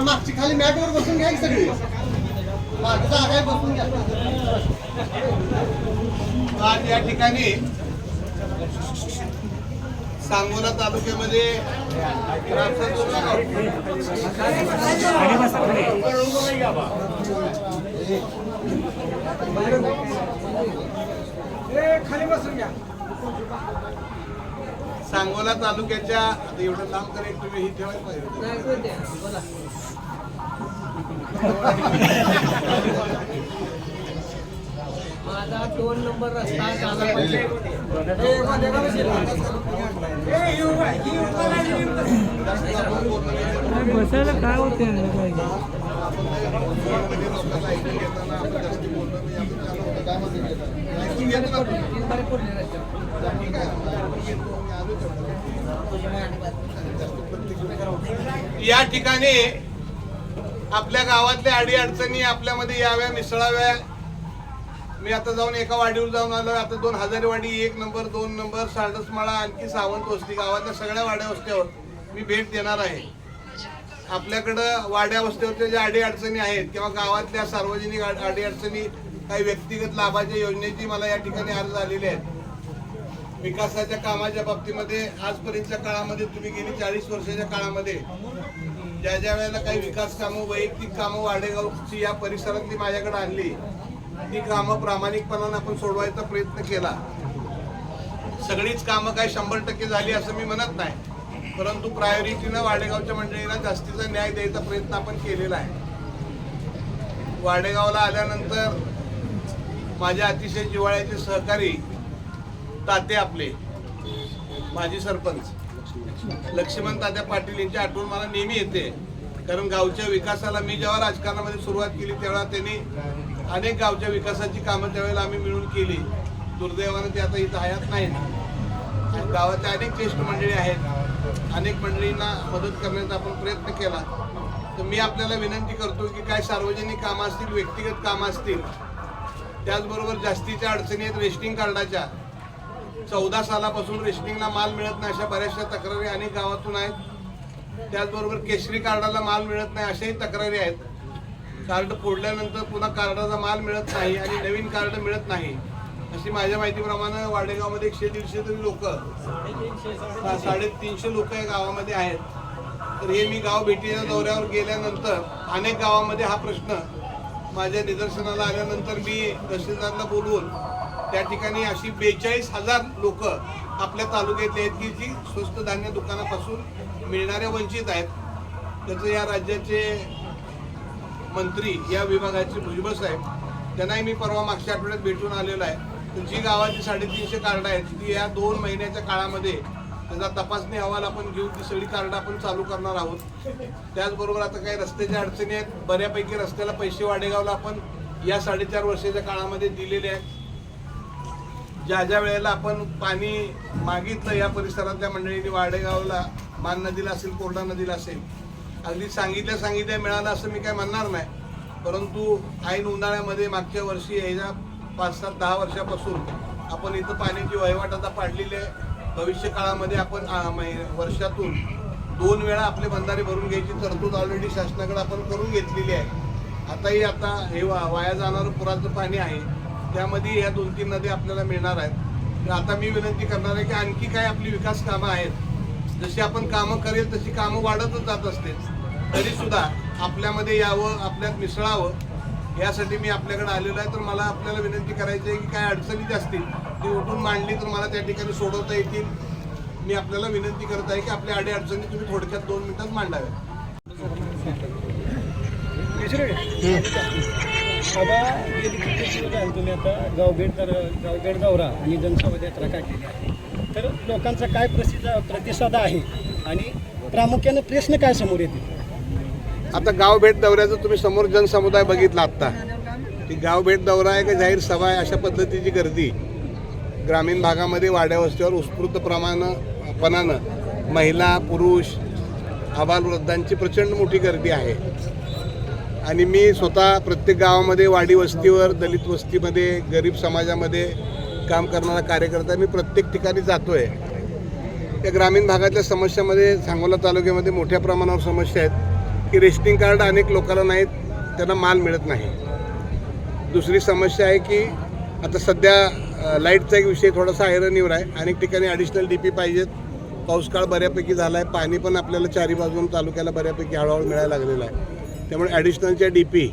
मागची खाली मॅटवर बसून घ्या सगळी? मागं जागा बसून घ्या. आज या ठिकाणी सांगोला तालुक्यामध्ये सांगोला तालुक्याच्या आता एवढं लांब तर एक तुम्ही ही ठेवायला पाहिजे माझा दोन नंबर रस्ता झाला पाहिजे बसायला काय होते या ठिकाणी आपल्या गावातल्या अडी अडचणी आपल्यामध्ये याव्या मिसळाव्या. मी आता जाऊन एका वाडीवर जाऊन आलो. आता दोन हजारी वाडी एक नंबर दोन नंबर साडसमाळा आणखी सावंत वस्ती गावातल्या सगळ्या वाड्या वस्त्यावर मी भेट देणार आहे. आपल्याकडं वाड्या वस्त्यावरच्या ज्या अडीअडचणी आहेत किंवा गावातल्या सार्वजनिक अडी अडचणी काही व्यक्तिगत लाभाच्या योजनेची मला या ठिकाणी अर्ज आलेले आहेत. विकासाच्या कामाच्या बाबतीमध्ये आजपर्यंतच्या काळामध्ये तुम्ही गेली चाळीस वर्षाच्या काळामध्ये ज्या ज्या वेळेला काही विकास कामं वैयक्तिक कामं वाडेगावची या परिसरातली माझ्याकडे आणली ती कामं प्रामाणिकपणानं आपण सोडवायचा प्रयत्न केला. सगळीच कामं काही शंभर टक्के झाली असं मी म्हणत नाही. परंतु प्रायोरिटीनं वाडेगावच्या मंडळीला जास्तीचा न्याय द्यायचा प्रयत्न आपण केलेला आहे. वाडेगावला आल्यानंतर माझ्या अतिशय जिव्हाळ्याचे सहकारी ताते आपले माजी सरपंच लक्ष्मण तात्या पाटील यांची आठवण मला नेहमी येते. कारण गावच्या विकासाला मी जेव्हा राजकारणामध्ये सुरुवात केली तेव्हा त्यांनी अनेक गावच्या विकासाची कामं त्यावेळेला आम्ही मिळून केली. दुर्दैवानं ते आता इथं हयात नाहीत. आणि अनेक ज्येष्ठ मंडळी आहेत. अनेक मंडळींना मदत करण्याचा आपण प्रयत्न केला. तर मी आपल्याला विनंती करतो की काय सार्वजनिक कामं असतील व्यक्तिगत कामं असतील त्याचबरोबर जास्तीच्या अडचणी आहेत रेशनिंग कार्डाच्या. चौदा सालापासून रेशनिंगला माल मिळत नाही अशा बऱ्याचशा तक्रारी अनेक गावातून आहेत. त्याचबरोबर केशरी कार्डाला माल मिळत नाही अशाही तक्रारी आहेत. कार्ड फोडल्यानंतर पुन्हा कार्डाचा माल मिळत नाही आणि नवीन कार्ड मिळत नाही. तशी माझ्या माहितीप्रमाणे वाडेगावमध्ये एकशे दीडशे तरी लोक साडेतीनशे लोक या गावामध्ये आहेत. तर हे मी गाव भेटीच्या दौऱ्यावर गेल्यानंतर अनेक गावामध्ये हा प्रश्न माझ्या निदर्शनाला आल्यानंतर मी तहसीलदारला बोलवून त्या ठिकाणी अशी बेचाळीस हजार लोक आपल्या तालुक्यातले आहेत की जी स्वस्त धान्य दुकानापासून मिळणाऱ्या वंचित आहेत. त्याचं या राज्याचे मंत्री या विभागाचे भुजबळ साहेब त्यांनाही मी परवा मागच्या आठवड्यात भेटून आलेलो आहे. जी गावाची साडेतीनशे कार्ड आहेत ती या दोन महिन्याच्या काळामध्ये त्याचा तपासणी अहवाल आपण घेऊन ती सगळी कार्ड आपण चालू करणार आहोत. त्याचबरोबर आता काही रस्त्याच्या अडचणी आहेत बऱ्यापैकी रस्त्याला पैसे वाडेगावला आपण या साडेचार वर्षाच्या काळामध्ये दिलेले आहेत. ज्या ज्या वेळेला आपण पाणी मागितलं या परिसरातल्या मंडळींनी वाडेगावला मान नदीला असेल कोरडा नदीला असेल अगदी सांगितल्या सांगितल्या मिळालं असं मी काय म्हणणार नाही. परंतु ऐन उन्हाळ्यामध्ये मागच्या वर्षी याच्या पाच सात दहा वर्षापासून आपण इथं पाण्याची वहिवाट आता पाडलेली आहे. भविष्य काळामध्ये आपण वर्षातून दोन वेळा आपले बंधारे भरून घ्यायची तरतूद ऑलरेडी शासनाकडे आपण करून घेतलेली आहे. आताही आता हे वा- वाया जाणारं पुराचं पाणी आहे. त्यामध्ये या दोन तीन नद्या आपल्याला मिळणार आहेत. तर आता मी विनंती करणार आहे की आणखी काय आपली विकास कामं आहेत. जशी आपण कामं करेल तशी कामं वाढतच जात असते तरीसुद्धा आपल्यामध्ये यावं आपल्यात मिसळावं. यासाठी मी आपल्याकडे आलेलो आहे. तर मला आपल्याला विनंती करायची आहे की काय अडचणी ज्या असतील ती उठून मांडली तर मला त्या ठिकाणी सोडवता येतील. मी आपल्याला विनंती करत आहे की आपल्या अडी अडचणी तुम्ही थोडक्यात दोन मिनिटात मांडाव्या आता गेली किती तुम्ही आता गावभेट तर गावभेट दौरा आणि जनसंवाद यात्रा काढलेली आहे तर लोकांचा काय प्रसिद्ध प्रतिसाद आहे? आणि प्रामुख्याने प्रश्न काय समोर येतील? आता गाव भेट दौऱ्याचं तुम्ही समोर जनसमुदाय बघितला आत्ता. ती गाव भेट दौरा आहे का जाहीर सभा आहे अशा पद्धतीची गर्दी. ग्रामीण भागामध्ये वाड्या वस्तीवर उत्स्फूर्त प्रमाण पणानं महिला पुरुष आबालवृद्धांची प्रचंड मोठी गर्दी आहे. आणि मी स्वतः प्रत्येक गावामध्ये वाडी वस्तीवर दलित वस्तीमध्ये गरीब समाजामध्ये काम करणारा कार्यकर्ता मी प्रत्येक ठिकाणी जातो आहे त्या ग्रामीण भागातल्या समस्यामध्ये सांगोला तालुक्यामध्ये मोठ्या प्रमाणावर समस्या आहेत. की रेशनिंग कार्ड अनेक लोकांना नाहीत त्यांना माल मिळत नाही. दुसरी समस्या आहे की आता सध्या लाईटचा एक विषय थोडासा ऐरणीवर आहे. अनेक ठिकाणी ॲडिशनल डी पी पाहिजेत. पाऊसकाळ बऱ्यापैकी झाला आहे पाणी पण आपल्याला चारी बाजून तालुक्याला बऱ्यापैकी हळूहळू मिळायला लागलेलं आहे. त्यामुळे ॲडिशनलच्या डी पी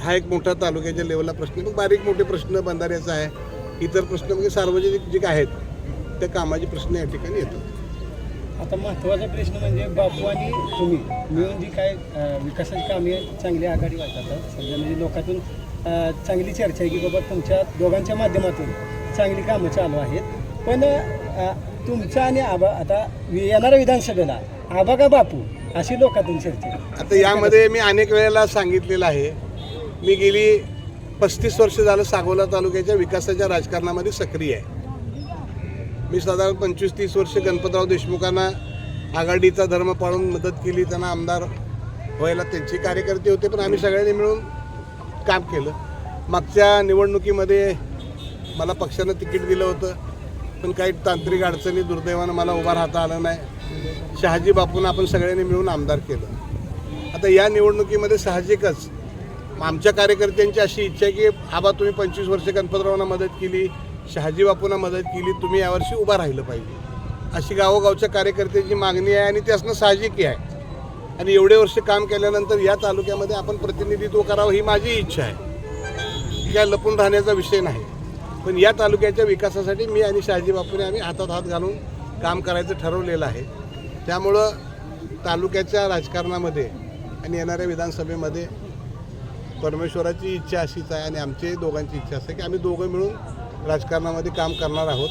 हा एक मोठा तालुक्याच्या लेवलला प्रश्न मग बारीक मोठे प्रश्न बंधाऱ्याचा आहे. इतर प्रश्न म्हणजे सार्वजनिक जे काय आहेत त्या कामाचे प्रश्न या ठिकाणी येतात. आता महत्त्वाचा प्रश्न म्हणजे बापू आणि तुम्ही मिळून जी काय विकासाची कामे चांगली आघाडी वाटतात. सध्या म्हणजे लोकातून चांगली चर्चा आहे की बाबा तुमच्या दोघांच्या माध्यमातून चांगली कामं चालू आहेत. पण तुमचा आणि आबा आता येणाऱ्या विधानसभेला आबा का बापू अशी लोकातून चर्चा आता यामध्ये मी अनेक वेळेला सांगितलेलं आहे. मी गेली पस्तीस वर्ष झालं सांगोला तालुक्याच्या विकासाच्या राजकारणामध्ये सक्रिय आहे. मी साधारण पंचवीस तीस वर्ष गणपतराव देशमुखांना आघाडीचा धर्म पाळून मदत केली त्यांना आमदार व्हायला त्यांचे कार्यकर्ते होते पण आम्ही सगळ्यांनी मिळून काम केलं. मागच्या निवडणुकीमध्ये मला पक्षानं तिकीट दिलं होतं पण काही तांत्रिक अडचणी दुर्दैवानं मला उभा राहता आलं नाही. शहाजी बापूंना आपण सगळ्यांनी मिळून आमदार केलं. आता या निवडणुकीमध्ये साहजिकच आमच्या कार्यकर्त्यांची अशी इच्छा आहे की आबा तुम्ही पंचवीस वर्ष गणपतरावांना मदत केली शहाजी बापूंना मदत केली तुम्ही यावर्षी उभा राहिलं पाहिजे. अशी गावोगावच्या कार्यकर्त्यांची मागणी आहे आणि ते असणं साहजिकही आहे. आणि एवढे वर्ष काम केल्यानंतर या तालुक्यामध्ये आपण प्रतिनिधित्व करावं ही माझी इच्छा आहे. या काय लपून राहण्याचा विषय नाही. पण या तालुक्याच्या विकासासाठी मी आणि शहाजी बापूने आम्ही हातात हात घालून काम करायचं ठरवलेलं आहे. त्यामुळं तालुक्याच्या राजकारणामध्ये आणि येणाऱ्या विधानसभेमध्ये परमेश्वराची इच्छा अशीच आहे आणि आमची दोघांची इच्छा असते की आम्ही दोघं मिळून राजकारणामध्ये काम करणार आहोत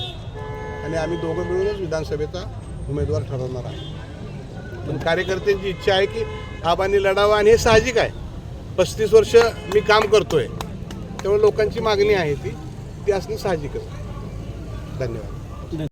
आणि आम्ही दोघं मिळूनच विधानसभेचा उमेदवार ठरवणार आहोत. पण कार्यकर्त्यांची इच्छा आहे की आबांनी लढावा आणि हे साहजिक आहे. पस्तीस वर्ष मी काम करतोय. त्यामुळे लोकांची मागणी आहे ती. ती असणं साहजिकच आहे. धन्यवाद.